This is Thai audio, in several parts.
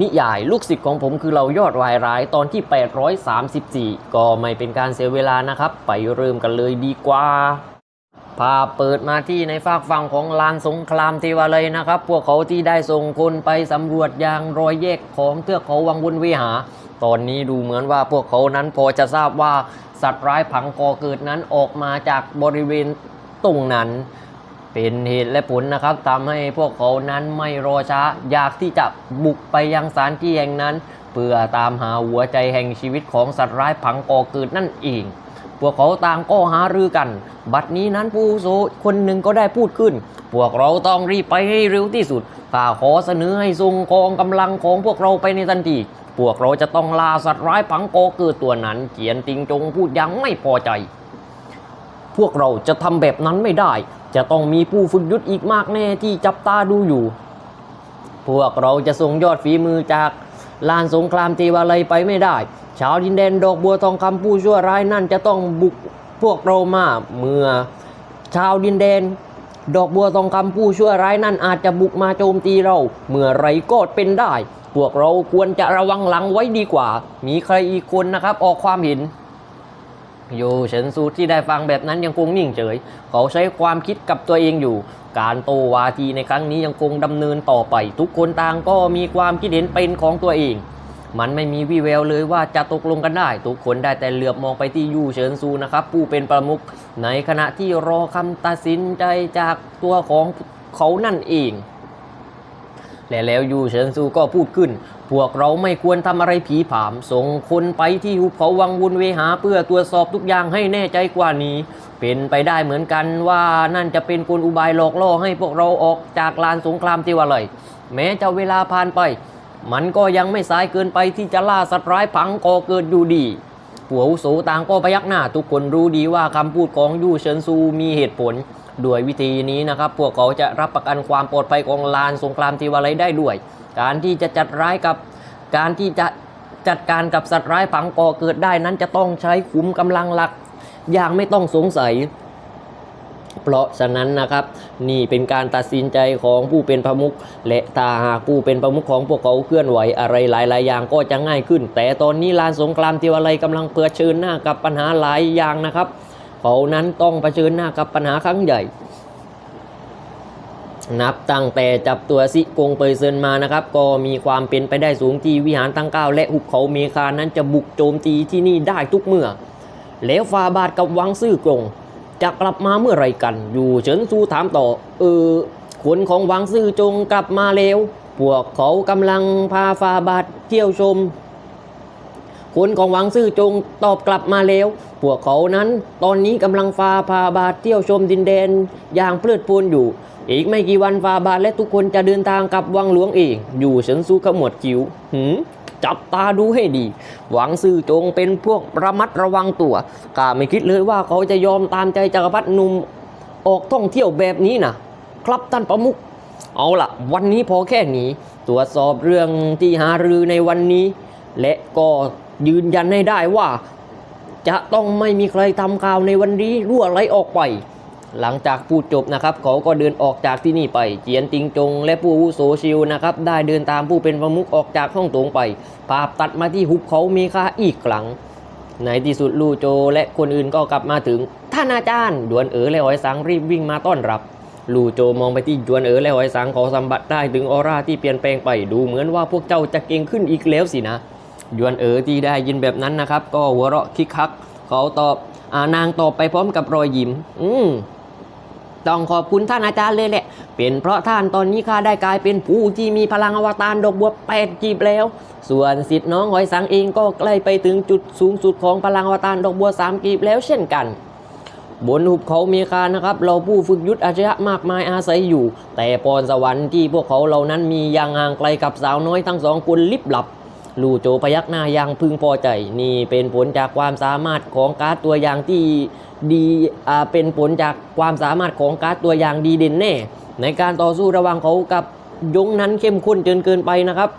นิยายลูกศิษย์ของผมคือเรายอดวายร้ายตอนที่ 834 ก็ไม่เป็นการเสียเวลานะครับ ไปเริ่มกันเลยดีกว่าภาพเปิดมาที่ในฝากฝั่งของลานสงครามเทวาเลยนะครับ พวกเขาที่ได้ส่งคนไปสำรวจยางรอยแยกของเทือกเขาวังวนวิหารตอนนี้ดูเหมือนว่าพวกเขานั้นพอจะทราบว่าสัตว์ร้ายผังกอเกิดนั้นออกมาจากบริเวณตรงนั้น เป็นเหตุและผลนะครับทำให้พวกเขานั้นไม่รอช้า อยากที่จะบุกไปยังสานที่แห่งนั้น เพื่อตามหาหัวใจแห่งชีวิตของสัตว์ร้ายผังกอเกิดนั่นเองพวกเขาต่างก็หารือกัน บัดนี้นั้นผู้โสคนหนึ่งก็ได้พูดขึ้น พวกเราต้องรีบไปให้เร็วที่สุด ข้าขอเสนอให้ทรงกองกำลังของพวกเราไปในทันที พวกเราจะต้องล่าสัตว์ร้ายผังกอเกิดตัวนั้น เจียนติงจงพูดยังไม่พอใจ พวกเราจะทำแบบนั้นไม่ได้ จะต้องมีผู้ฝึกยุทธอีกมากแน่ที่จับตาดูอยู่ พวกเราจะส่งยอดฝีมือจากลานสงครามเทวาลัยไปไม่ได้ ชาวดินแดนดอกบัวทองคำผู้ชั่วร้ายนั่นจะต้องบุกพวกเรามาเมื่อชาวดินแดน ดอกบัวทองคำผู้ชั่วร้ายนั่นอาจจะบุกมาโจมตีเรา เมื่อไรก็เป็นได้ พวกเราควรจะระวังหลังไว้ดีกว่า มีใครอีกคนนะครับออกความเห็น โยเฉินซูที่ได้ฟังแบบนั้นยังคงนิ่งเฉย เขาใช้ความคิดกับตัวเองอยู่ การโตวาทีในครั้งนี้ยังคงดำเนินต่อไป ทุกคนต่างก็มีความคิดเห็นเป็นของตัวเอง มันไม่มีวี่แววเลยว่าจะตกลงกันได้ ทุกคนได้แต่เหลือบมองไปที่ยูเฉินซูนะครับ ผู้เป็นประมุขในขณะที่รอคำตัดสินใจจากตัวของเขานั่นเอง และแล้วยูเฉินซูก็พูดขึ้น พวกเราไม่ควรทำอะไรผีผาม ส่งคนไปที่หุบเขาวังวนเวหาเพื่อตรวจสอบทุกอย่างให้แน่ใจกว่านี้ เป็นไปได้เหมือนกันว่านั่นจะเป็นกลอุบายหลอกล่อให้พวกเราออกจากลานสงครามที่ว่าเลยแม้จะเวลาผ่านไป มันก็ยังไม่สายเกินไปที่จะล่าสัตว์ร้ายผังก่อเกิดอยู่ดี ผัวอุโสต่างก็พยักหน้า ทุกคนรู้ดีว่าคำพูดของยู่เฉินซูมีเหตุผล ด้วยวิธีนี้นะครับ พวกเขาจะรับประกันความปลอดภัยของลานสงครามทีวาไลได้ด้วย การที่จะจัดร้ายกับการที่จะจัดการกับสัตว์ร้ายผังก่อเกิดได้นั้นจะต้องใช้ขุมกำลังหลัก อย่างไม่ต้องสงสัย เพราะฉะนั้นนะครับนี่เป็นการตัดสินใจของผู้เป็นประมุขและถ้าหากผู้เป็นประมุขของพวกเขาเคลื่อนไหวอะไรหลายๆ อย่างก็จะง่ายขึ้น แต่ตอนนี้ลานสงครามเทวาลัยกำลังเผชิญหน้ากับปัญหาหลายอย่างนะครับเขานั้นต้องเผชิญหน้ากับปัญหาครั้งใหญ่นับตั้งแต่จับตัวซิกงเปยเซินมานะครับ ก็มีความเป็นไปได้สูงที่วิหารตั้งเก้าและหุบเขาเมคานั้นจะบุกโจมตีที่นี่ได้ทุกเมื่อ แล้วฟาบาทกับวังซื่อกง จะกลับมาเมื่อไรกัน อยู่เฉินซูถามต่อ เออคนของวังซื่อจงกลับมาแล้วพวกเขากำลังพาฟาบาทเที่ยวชมคนของวังซื่อจงตอบกลับมาแล้วพวกเขานั้น ตอนนี้กำลังฟาพาบาทเที่ยวชมดินแดนอย่างเพลิดเพลินอยู่ อีกไม่กี่วันฟาบาทและทุกคนจะเดินทางกลับวังหลวงเอง อยู่เฉินซูขมวดคิ้วหืม จับตาดูให้ดี หวังซื่อจงเป็นพวกระมัดระวังตัวข้าไม่คิดเลยว่าเขาจะยอมตามใจจักรพรรดิหนุ่มออกท่องเที่ยวแบบนี้นะครับท่านประมุขเอาละวันนี้พอแค่นี้ ตรวจสอบเรื่องที่หารือในวันนี้ และก็ยืนยันให้ได้ว่า จะต้องไม่มีใครทำข่าวในวันนี้รั่วไหลออกไป หลังจากพูดจบนะครับเขาก็เดินออกจากที่นี่ไป เจียนติงจง และผู้วุโสชิวนะครับได้เดินตามผู้เป็นประมุขออกจากห้องโถงไป ภาพตัดมาที่หุบเขามีค่าอีกครั้งในที่สุดลู่โจและคนอื่นก็กลับมาถึง ท่านอาจารย์ดวนเอ๋อและหอยสังรีบวิ่งมาต้อนรับ ลู่โจมองไปที่ดวนเอ๋อและหอยสังขอสัมผัสได้ถึงออร่าที่เปลี่ยนแปลงไปดูเหมือนว่าพวกเจ้าจะเก่งขึ้นอีกแล้วสินะยวนเอ๋อที่ได้ยินแบบนั้นนะครับ ก็หัวเราะคิกคัก เขาตอบอานางตอบไปพร้อมกับรอยยิ้ม อืม ต้องขอบคุณท่านอาจารย์เลยแหละ เป็นเพราะท่านตอนนี้ข้าได้กลายเป็นผู้ที่มีพลังอวตารดอกบัวแปดจีบแล้ว ส่วนสิทธิ์น้องหอยสังเองก็ใกล้ไปถึงจุดสูงสุดของพลังอวตารดอกบัวสามกีบแล้วเช่นกัน บนหุบเขาเมคานะครับ เราผู้ฝึกยุทธอาชญะมากมายอาศัยอยู่ แต่พรสวรรค์ที่พวกเขาเหล่านั้นมีย่างห่างไกลกับสาวน้อยทั้งสองคนลิบหลับ ลู่โจพยักหน้าย่างพึงพอใจ นี่เป็นผลจากความสามารถของการ์ดตัวอย่างที่ดีอ่าเป็นผลจากความสามารถของการ์ดตัวอย่างดีเด่นแน่ ในการต่อสู้ระหว่างเขากับยงนั้นเข้มข้นจนเกินไปนะครับ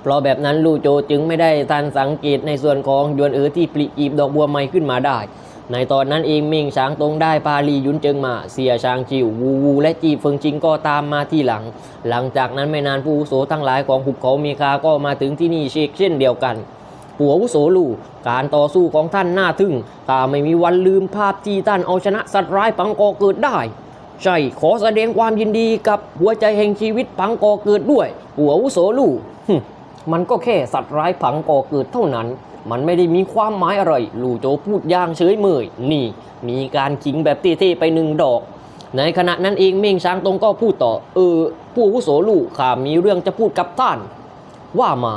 เพราะแบบนั้นลู่โจจึงไม่ได้ทันสังเกตในส่วนของยวนเอ๋อที่ปลิกีบดอกบัวใหม่ขึ้นมาได้ ในตอนนั้นเองเมงช้างตรงได้ปาลียุนเจิงมา เสียช้างจิววูวู และจีเฟิงจิงก็ตามมาที่หลัง หลังจากนั้นไม่นานผู้อุโสทั้งหลายของหุบเขาเมคาก็มาถึงที่นี่เชกเช่นเดียวกันปัวอาวุโสลูการต่อสู้ของท่านน่าทึ่งข้าไม่มีวันลืมภาพที่ท่านเอาชนะสัตว์ร้ายปังกอเกิดได้ ใช่ ขอแสดงความยินดีกับหัวใจแห่งชีวิตพังกอเกิดด้วยปัวอาวุโสลูหึมันก็แค่สัตว์ร้ายพังกอเกิดเท่านั้น มันไม่ได้มีความหมายอะไรลู่โจพูดอย่างเฉยเมยนี่ มีการขิงแบบเท่ๆไปหนึ่งดอก ในขณะนั้นเองเม่งช้างตรงก็พูดต่อ เออ ผู้วุโสลูข้ามีเรื่องจะพูดกับท่าน ว่ามา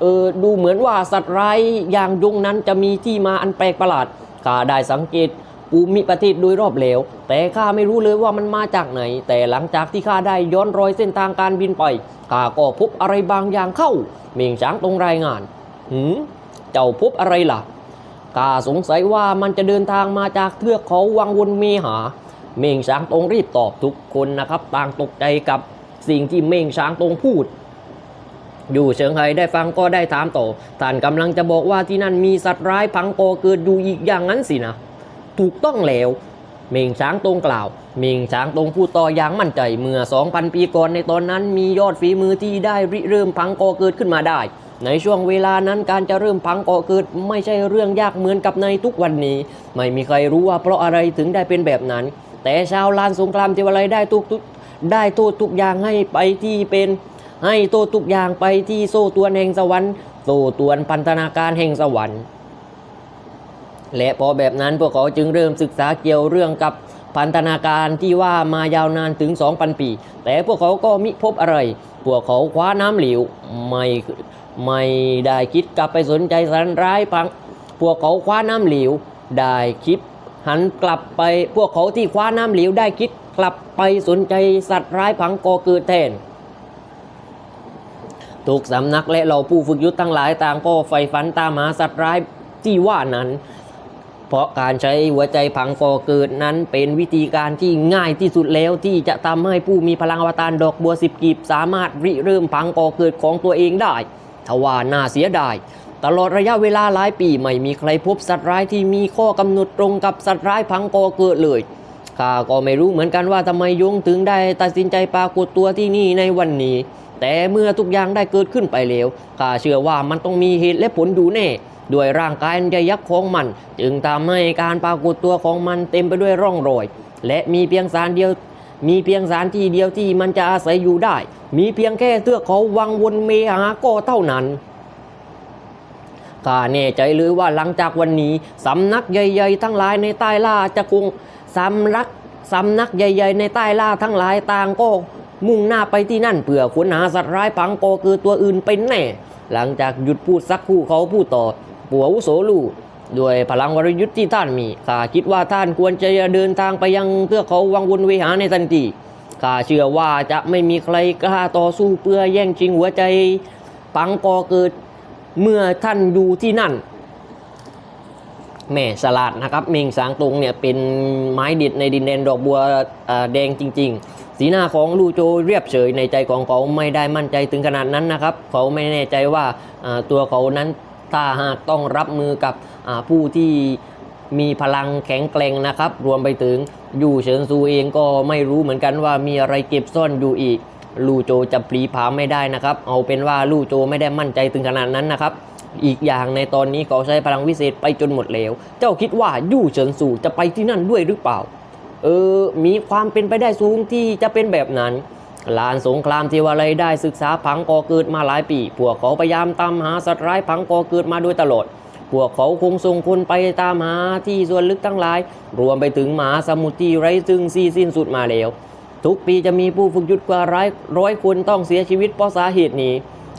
เออดูเหมือนว่าสัตว์ร้ายอย่างยงนั้นจะมีที่มาอันแปลกประหลาดข้าได้สังเกตภูมิประเทศโดยรอบแล้ว แต่ข้าไม่รู้เลยว่ามันมาจากไหน แต่หลังจากที่ข้าได้ย้อนรอยเส้นทางการบินไปข้าก็พบอะไรบางอย่างเข้า เมียงช้างตรงรายงานหืม เจ้าพบอะไรล่ะข้าสงสัยว่ามันจะเดินทางมาจากเทือกเขาวังวนเมหา เม่งช้างตรงรีบตอบทุกคนนะครับ ต่างตกใจกับสิ่งที่เม่งช้างตรงพูด อยู่เฉิงไฮได้ฟังก็ได้ถามต่อท่านกำลังจะบอกว่าที่นั่นมีสัตว์ร้ายพังโกเกิดอยู่อีกอย่างนั้นสินะ ถูกต้องแล้ว เมงช้างตรงกล่าว เมงช้างตรงพูดต่ออย่างมั่นใจเมื่อ 2,000 ปีก่อนในตอนนั้นมียอดฝีมือที่ได้ริเริ่มพังกอเกิดขึ้นมาได้ ในช่วงเวลานั้นการจะเริ่มพังก่อเกิด ไม่ใช่เรื่องยากเหมือนกับในทุกวันนี้ ไม่มีใครรู้ว่าเพราะอะไรถึงได้เป็นแบบนั้น แต่ชาวลานสงครามเทวไลได้ทุกทุกได้โทษทุกอย่างให้ไปที่เป็นให้โทษทุกอย่างไปที่โซ่ตวนแห่งสวรรค์โซ่ตวนพันธนาการแห่งสวรรค์และพอแบบนั้นพวกเขาจึงเริ่มศึกษาเกี่ยวเรื่องกับ พันธนาการที่ว่ามายาวนานถึง 2,000 ปี แต่พวกเขาก็มิพบอะไร พวกเขาคว้าน้ำเหลวไม่ไม่ได้คิดกลับไปสนใจสันร้ายพัง พวกเขาคว้าน้ำเหลวได้คิดหันกลับไปพวกเขาที่คว้าน้ำเหลวได้คิดกลับไปสนใจสัตว์ร้ายพังกอเกิดแทนทุกสำนักและเหล่าผู้ฝึกยุทธทั้งหลายต่างก็ใฝ่ฝันตามหาสัตว์ร้ายที่ว่านั้น เพราะการใช้หัวใจผังก่อเกิดนั้นเป็นวิธีการที่ง่ายที่สุดแล้วที่จะทำให้ผู้มีพลังอวตารดอกบัวสิบกีบสามารถริเริ่มผังก่อเกิดของตัวเองได้ทว่าน่าเสียดายตลอดระยะเวลาหลายปีไม่มีใครพบสัตว์ร้ายที่มีข้อกำหนดตรงกับสัตว์ร้ายพังก่อเกิดเลยข้าก็ไม่รู้เหมือนกันว่าทำไมยงถึงได้ตัดสินใจปรากฏตัวที่นี่ในวันนี้ แต่เมื่อทุกอย่างได้เกิดขึ้นไปแล้วข้าเชื่อว่ามันต้องมีเหตุและผลอยู่แน่ ด้วยร่างกายอันใหญ่ยักษ์ของมัน จึงทำให้การปรากฏตัวของมันเต็มไปด้วยร่องรอย และมีเพียงสารเดียวมีเพียงสารที่เดียวที่มันจะอาศัยอยู่ได้ มีเพียงแค่เทือกเขาวังวนเมหาก็เท่านั้นข้าแน่ใจเลยว่าหลังจากวันนี้สำนักใหญ่ ๆ ทั้งหลายในใต้ล่าจะคงสำนักสำนักใหญ่ ๆ ในใต้ล่าทั้งหลายต่างก็มุ่งหน้าไปที่นั่นเพื่อค้นหาสัตว์ร้ายพังโกคือตัวอื่นเป็นแน่ หลังจากหยุดพูดสักครู่เขาพูดต่อ ปัวอาวุโสลู่ด้วยพลังวรยุทธ์ที่ท่านมีข้าคิดว่าท่านควรจะเดินทางไปยังเทือกเขาวังวนเวหาในทันทีข้าเชื่อว่าจะไม่มีใครกล้าต่อสู้เพื่อแย่งชิงหัวใจปังกอเกิดเมื่อท่านอยู่ที่นั่น แม่สลัดนะครับเมงสางตรงเนี่ยเป็นไม้เด็ดในดินแดนดอกบัวแดงจริง ๆ สีหน้าของลูโจเรียบเฉยในใจของเขาไม่ได้มั่นใจถึงขนาดนั้นนะครับ เขาไม่แน่ใจว่าตัวเขานั้น ถ้าหากต้องรับมือกับผู้ที่มีพลังแข็งแกร่งนะครับ รวมไปถึงยู่เฉินซูเองก็ไม่รู้เหมือนกันว่ามีอะไรเก็บซ่อนอยู่อีก ลู่โจจะปลีผามไม่ได้นะครับ เอาเป็นว่าลู่โจไม่ได้มั่นใจถึงขนาดนั้นนะครับ อีกอย่างในตอนนี้เขาใช้พลังวิเศษไปจนหมดแล้ว เจ้าคิดว่ายู่เฉินสู่จะไปที่นั่นด้วยหรือเปล่า เออ มีความเป็นไปได้สูงที่จะเป็นแบบนั้น ลานสงครามเทวาลัยได้ศึกษาผังก่อเกิดมาหลายปี พวกเขาพยายามตามหาสัตว์ร้ายผังก่อเกิดมาโดยตลอด พวกเขาคงส่งคนไปตามหาที่ส่วนลึกทั้งหลาย รวมไปถึงมหาสมุทรที่ไร้ซึ่งซีสิ้นสุดมาแล้ว ทุกปีจะมีผู้ฝึกยุทธกว่าร้อยร้อยคนต้องเสียชีวิตเพราะสาเหตุนี้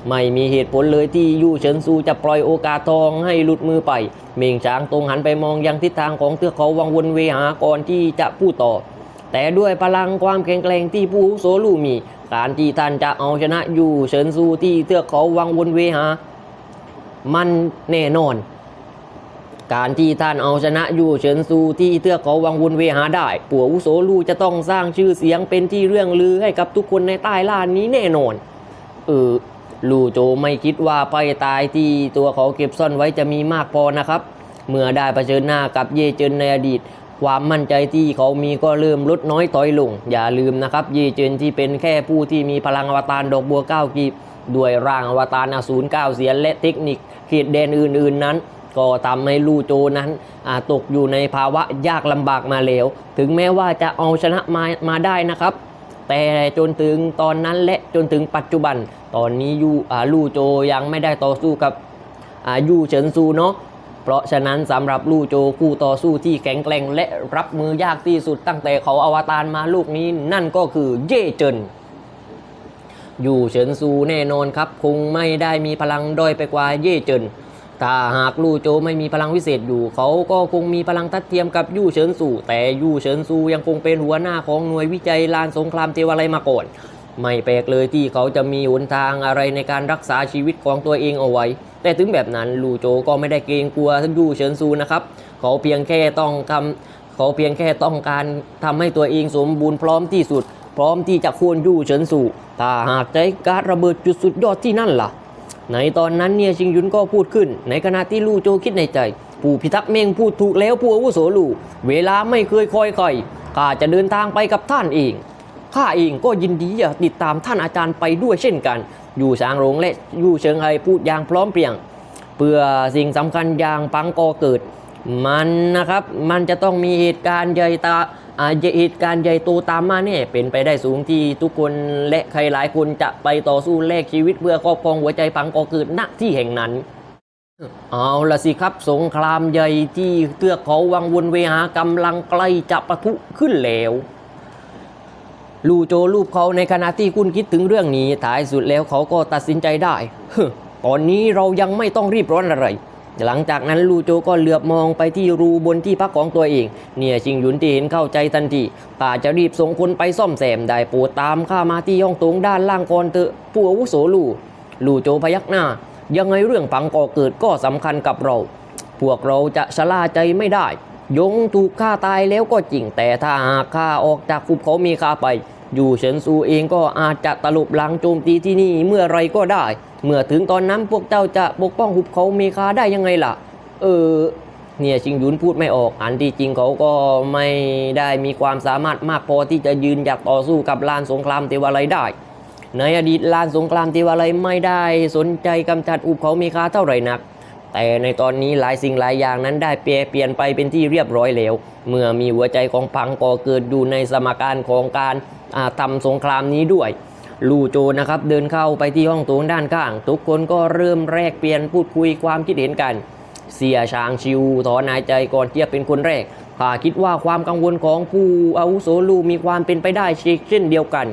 ไม่มีเหตุผลเลยที่ยู่เฉินซูจะปล่อยโอกาสทองให้หลุดมือไป เมงช้างตรงหันไปมองยังทิศทางของเทือกเขาวังวนเวหาก่อนที่จะพูดต่อ แต่ด้วยพลังความแข็งแกร่งที่ผู้โสลูมี การที่ท่านจะเอาชนะยู่เฉินซูที่เทือกเขาวังวนเวหา มันแน่นอน การที่ท่านเอาชนะยู่เฉินซูที่เทือกเขาวังวนเวหาได้ปัวอุโสลูจะต้องสร้างชื่อเสียงเป็นที่เรื่องลือให้กับทุกคนในใต้ล่านี้แน่นอน เออลูโจไม่คิดว่าไปตายที่ตัวเขาเก็บซ่อนไว้จะมีมากพอนะครับ เมื่อได้เผชิญหน้ากับเยเจินในอดีต ความมั่นใจที่เขามีก็เริ่มลดน้อยถอยลง อย่าลืมนะครับย่เจินที่เป็นแค่ผู้ที่มีพลังอวตารดอกบัวเก้ากีบด้วยร่างอวตารอสูรเก้าเสียนและเทคนิคเขตแดนอื่น ๆนั้นก็ทำให้ลู่โจนั้นตกอยู่ในภาวะยากลำบากมาแล้ว ถึงแม้ว่าจะเอาชนะมามาได้นะครับ แต่จนถึงตอนนั้นและจนถึงปัจจุบัน ตอนนี้ยู่ลู่โจยังไม่ได้ต่อสู้กับยูเฉินซูเนาะ เพราะฉะนั้นสำหรับลู่โจคู่ต่อสู้ที่แข็งแกร่งและรับมือยากที่สุดตั้งแต่เขาอวตารมาลูกนี้นั่นก็คือเย่เจินอยู่เฉินซูแน่นอนครับ คงไม่ได้มีพลังด้อยไปกว่าเย่เจินถ้าหากลู่โจไม่มีพลังวิเศษอยู่ เขาก็คงมีพลังทัดเทียมกับยู่เฉินซูแต่ยู่เฉินซูยังคงเป็นหัวหน้าของหน่วยวิจัยลานสงครามเทวาลัยมาก่อนไม่แปลกเลยที่เขาจะมีหนทางอะไรในการรักษาชีวิตของตัวเองเอาไว้ แต่ถึงแบบนั้นลู่โจก็ไม่ได้เกรงกลัวยู่เฉินซูนะครับ เขาเพียงแค่ต้องทำเขาเพียงแค่ต้องการทำให้ตัวเองสมบูรณ์พร้อมที่สุด พร้อมที่จะควรยู่เฉินซูถ้าหากใจการระเบิดจุดสุดยอดที่นั่นล่ะ ในตอนนั้นเนี่ยชิงยุนก็พูดขึ้น ในขณะที่ลู่โจคิดในใจ ผู้พิทักษ์เมงพูดถูกแล้วผู้อาวุโสลู่เวลาไม่เคยคอยใครข้าจะเดินทางไปกับท่านเองข้าเองก็ยินดีจะติดตามท่านอาจารย์ไปด้วยเช่นกัน อยู่ช้างหลงและอยู่เชิงไฮพูดอย่างพร้อมเพรียงเพื่อสิ่งสำคัญอย่างปังกอเกิด มันนะครับมันจะต้องมีเหตุการณ์ใหญ่ตาอ่าเหตุการณ์ใหญ่โตตามมาเนี่ยเป็นไปได้สูงที่ทุกคนและใครหลายคนจะไปต่อสู้แลกชีวิตเพื่อครอบครองหัวใจปังกอเกิดณที่แห่งนั้นเอาละสิครับสงครามใหญ่ที่เทือกเขาวังวนเวหากำลังใกล้จะปะทุขึ้นแล้ว ลูโจรูปเขาในขณะที่คุณคิดถึงเรื่องนี้ท้ายสุดแล้วเขาก็ตัดสินใจได้ฮึตอนนี้เรายังไม่ต้องรีบร้อนอะไร หลังจากนั้นลูโจก็เหลือบมองไปที่รูบนที่พักของตัวเอง เนี่ยชิงหยุนที่เห็นเข้าใจทันทีป่าจะรีบส่งคนไปซ่อมแซมได้โปรดตามข้ามาที่ห้องโถงด้านล่างก่อนเถอะผู้อาวุโสลูลูโจพยักหน้า ยังไงเรื่องปังก่อเกิดก็สำคัญกับเรา พวกเราจะชะล่าใจไม่ได้ ยงถูกฆ่าตายแล้วก็จริงแต่ถ้าหากฆ่าออกจากภูเขามีคาไป อยู่เฉินซูเองก็อาจจะตลบหลังโจมตีที่นี่เมื่อไรก็ได้ เมื่อถึงตอนนั้นพวกเจ้าจะปกป้องหุบเขาเมคาได้ยังไงล่ะ เออเนี่ยชิงยุนพูดไม่ออก อันที่จริงเขาก็ไม่ได้มีความสามารถมากพอที่จะยืนหยัดต่อสู้กับลานสงครามเทวาลัยได้ ในอดีตลานสงครามเทวาลัยไม่ได้สนใจกำจัดอุบเขาเมคาเท่าไหร่นัก แต่ในตอนนี้หลายสิ่งหลายอย่างนั้นได้เปลี่ยนเปลี่ยนไปเป็นที่เรียบร้อยแล้ว เมื่อมีหัวใจของพังก่อเกิดอยู่ในสมการของการอ่าทำสงครามนี้ด้วยลู่โจนะครับเดินเข้าไปที่ห้องโถงด้านข้าง ทุกคนก็เริ่มแลกเปลี่ยนพูดคุยความคิดเห็นกัน เสียชางชิวถอนหายใจก่อนที่จะเป็นคนแรกข้าคิดว่าความกังวลของผู้อาวุโสลู่มีความเป็นไปได้เช่นเดียวกัน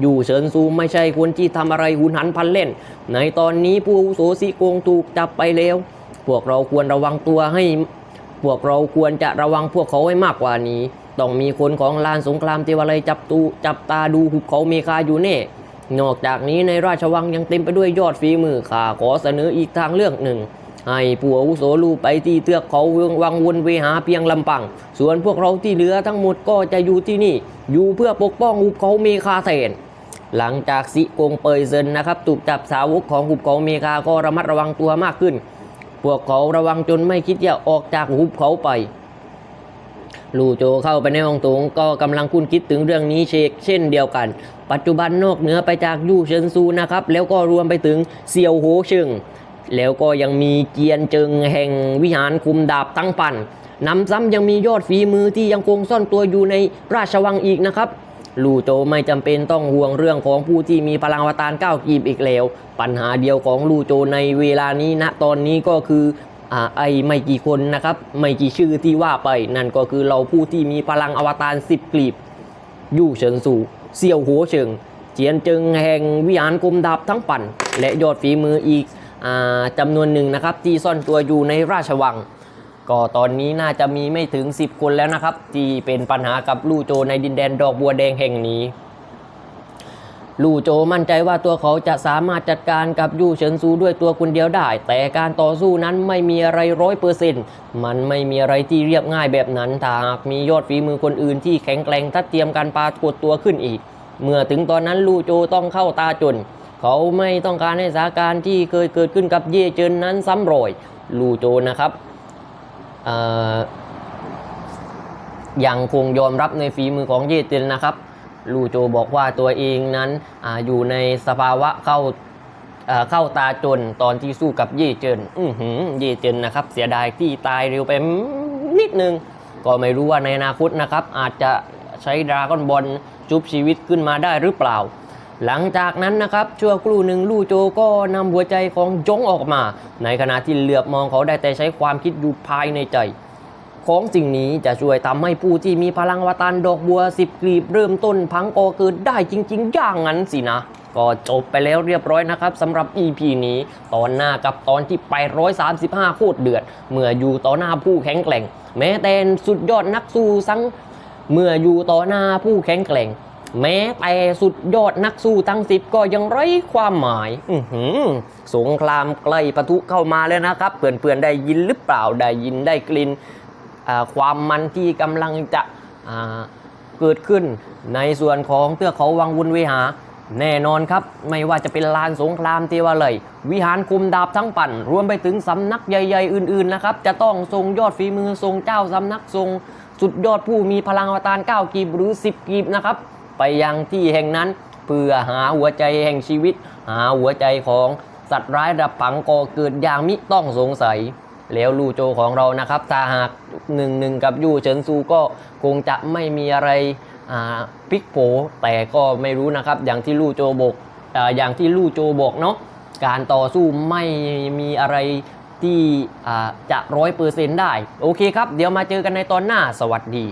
อยู่เฉินซูไม่ใช่คนที่ทำอะไรหุนหันพลันเล่น ในตอนนี้ผู้อาวุโสซีโกงถูกจับไปแล้ว พวกเราควรระวังตัวให้ พวกเราควรจะระวังพวกเขาไว้มากกว่านี้ ต้องมีคนของลานสงครามเทวาลัยจับตูจับตาดูหุบเขาเมคาอยู่แน่นอกจากนี้ในราชวังยังเต็มไปด้วยยอดฝีมือข้าขอเสนออีกทางเลือกหนึ่ง ให้ผู้อาวุโสลูไปที่เทือกเขาเวงวังวนเวหาเพียงลำพัง ส่วนพวกเราที่เหลือทั้งหมดก็จะอยู่ที่นี่ อยู่เพื่อปกป้องหุบเขาเมคาแทนหลังจากสิกงเปยเซินนะครับถูกจับสาวกของหุบเขาเมคาก็ระมัดระวังตัวมากขึ้น พวกเขาระวังจนไม่คิดจะออกจากหุบเขาไป ลู่โจเข้าไปในห้องโถงก็กำลังคุ้นคิดถึงเรื่องนี้เชกเช่นเดียวกัน ปัจจุบันนอกเหนือไปจากยู่เฉินซูนะครับ แล้วก็รวมไปถึงเซียวโหเชิงแล้วก็ยังมีเจียนเจิงแห่งวิหารคุมดาบตั้งปันนำซ้ำยังมียอดฝีมือที่ยังคงซ่อนตัวอยู่ในราชวังอีกนะครับ ลู่โจไม่จำเป็นต้องห่วงเรื่องของผู้ที่มีพลังอวตารก้าวกีบอีกแล้ว ปัญหาเดียวของลู่โจในเวลานี้ณตอนนี้ก็คืออ่าไอไม่กี่คนนะครับ ไม่กี่ชื่อที่ว่าไป นั่นก็คือเราผู้ที่มีพลังอวตารสิบกลีบ ยู่เฉินสูเซียวหัวเฉิงเจียนจิงแห่งวิหารกุมดาบทั้งปั่น และยอดฝีมืออีกอาจำนวนหนึ่งนะครับ ที่ซ่อนตัวอยู่ในราชวัง ก็ตอนนี้น่าจะมีไม่ถึง 10 คนแล้วนะครับ ที่เป็นปัญหากับลู่โจในดินแดนดอกบัวแดงแห่งนี้ ลู่โจมั่นใจว่าตัวเขาจะสามารถจัดการกับยู่เฉินซูด้วยตัวคนเดียวได้ แต่การต่อสู้นั้นไม่มีอะไรร้อยเปอร์เซ็นต์มันไม่มีอะไรที่เรียบง่ายแบบนั้นถ้าหากมียอดฝีมือคนอื่นที่แข็งแกร่งทัดเทียมกันปากฏตัวขึ้นอีก เมื่อถึงตอนนั้นลู่โจต้องเข้าตาจน เขาไม่ต้องการให้สถานการณ์ที่เคยเกิดขึ้นกับเย่เจินนั้นซ้ำรอย ลู่โจนะครับ ยังคงยอมรับในฝีมือของเยเจนนะครับ ลูโจบอกว่าตัวเองนั้นออยู่ในสภาวะเข้าเข้าตาจนตอนที่สู้กับเย่เจินอือหือเย่เจินนะครับ เสียดายที่ตายเร็วไปนิดนึง ก็ไม่รู้ว่าในอนาคตนะครับ อาจจะใช้ดราก้อนบอลชุบชีวิตขึ้นมาได้หรือเปล่า หลังจากนั้นนะครับชั่วครู่หนึ่งลู่โจก็นำหัวใจของจงออกมา ในขณะที่เหลือบมองเขาได้แต่ใช้ความคิดอยู่ภายในใจ ของสิ่งนี้จะช่วยทำให้ผู้ที่มีพลังวตารดอกบัวสิบกลีบเริ่มต้นพังกอเกิดได้จริง ๆ อย่างนั้นสินะก็จบไปแล้วเรียบร้อยนะครับสำหรับ EP นี้ตอนหน้ากับตอนที่835 โคตรเดือด เมื่ออยู่ต่อหน้าผู้แข็งแกร่ง แม้แต่สุดยอดนักสู้สัง เมื่ออยู่ต่อหน้าผู้แข็งแกร่ง แม้แต่สุดยอดนักสู้ทั้งสิบก็ยังไร้ความหมาย อือหือสงครามใกล้ปะทุเข้ามาแล้วนะครับ เพื่อนๆได้ยินหรือเปล่าได้ยินได้กลิ่นอ่าความมันที่กำลังจะเกิดขึ้นในส่วนของเทือกเขาวังวุนเวหา แน่นอนครับ ไม่ว่าจะเป็นลานสงครามเทวาเลย วิหารคุมดาบทั้งปั่น รวมไปถึงสำนักใหญ่ ๆ อื่น ๆ นะครับ จะต้องทรงยอดฝีมือทรงเจ้าสำนักทรงสุดยอดผู้มีพลังอวตาร9กีบหรือ 10 กีบนะครับ ไปยังที่แห่งนั้น เพื่อหาหัวใจแห่งชีวิต หาหัวใจของสัตว์ร้ายระดับผังก่อเกิดอย่างมิต้องสงสัย แล้วลูโจของเรานะครับถ้าหากหนึ่งหนึ่งกับยูเฉินซูก็คงจะไม่มีอะไรพลิกโผแต่ก็ไม่รู้นะครับอย่างที่ลูโจบอกออย่างที่ลูโจบอกเนาะการต่อสู้ไม่มีอะไรที่จะร้อยเปอร์เซ็นต์ได้ โอเคครับ เดี๋ยวมาเจอกันในตอนหน้าสวัสดี